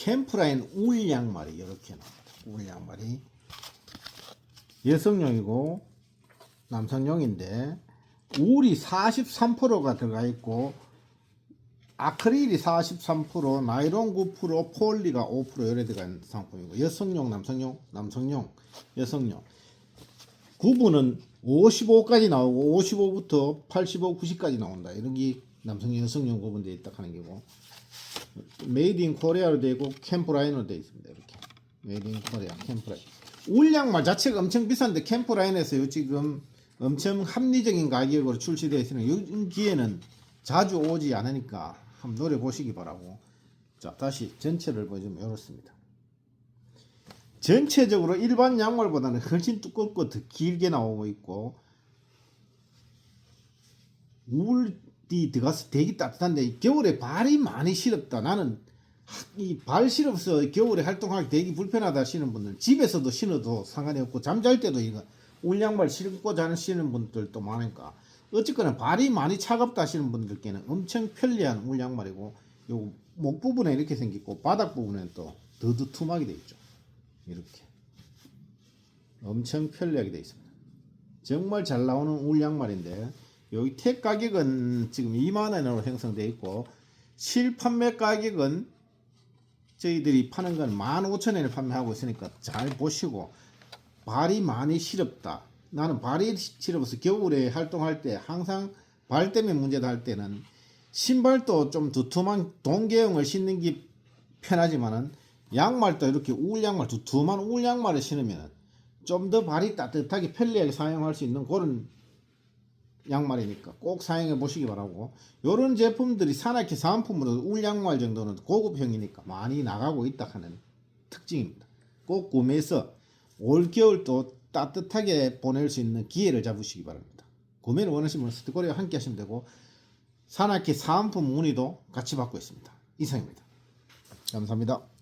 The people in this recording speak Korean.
캠프라인 울 양말이 이렇게 나옵니다. 울 양말이 여성용이고 남성용인데 울이 43%가 들어가 있고 아크릴이 43%, 나이론 9%, 폴리가 5% 이래 들어간 상품이고 여성용, 남성용, 남성용, 여성용 구분은 55까지 나오고 55부터 85, 90까지 나온다. 이런 게 남성용, 여성용 구분되어 있다 하는 게고 메이드 인 코리아로 되어 있고 캠프라인으로 되어 있습니다. 이렇게 메이드 인 코리아 캠프라인 울 양말 자체가 엄청 비싼데 캠프라인에서 지금 엄청 합리적인 가격으로 출시되어 있으는 이 기회는 자주 오지 않으니까 한번 노려보시기 바라고 자 다시 전체를 보여주면 이렇습니다. 전체적으로 일반 양말보다는 훨씬 두껍고 더 길게 나오고 있고 울 이 들어가서 되게 따뜻한데 겨울에 발이 많이 시렵다. 나는 이발 시렵서 겨울에 활동하기 되게 불편하다 하시는 분들 집에서도 신어도 상관이 없고 잠잘 때도 이거 울 양말 신고 자시는 분들도 많으니까 어쨌거나 발이 많이 차갑다 하시는 분들께는 엄청 편리한 울 양말이고 요 목 부분에 이렇게 생기고 바닥 부분에는 또 더 두툼하게 돼 있죠. 이렇게 엄청 편리하게 되어 있습니다. 정말 잘 나오는 울 양말인데 여기 택 가격은 지금 2만 원으로 형성되어 있고 실판매 가격은 저희들이 파는 건 15,000원에 판매하고 있으니까 잘 보시고 발이 많이 시렵다. 나는 발이 시려워서 겨울에 활동할 때 항상 발 때문에 문제다 할 때는 신발도 좀 두툼한 동계형을 신는 게 편하지만은 양말도 이렇게 울 양말 두툼한 울 양말을 신으면 좀 더 발이 따뜻하게 편리하게 사용할 수 있는 그런 양말이니까 꼭 사용해 보시기 바라고 이런 제품들이 산악회 사은품으로 울 양말 정도는 고급형이니까 많이 나가고 있다 하는 특징입니다. 꼭 구매해서 올 겨울 또 따뜻하게 보낼 수 있는 기회를 잡으시기 바랍니다. 구매를 원하시면 스티커리와 함께 하시면 되고 산악회 사은품 문의도 같이 받고 있습니다. 이상입니다. 감사합니다.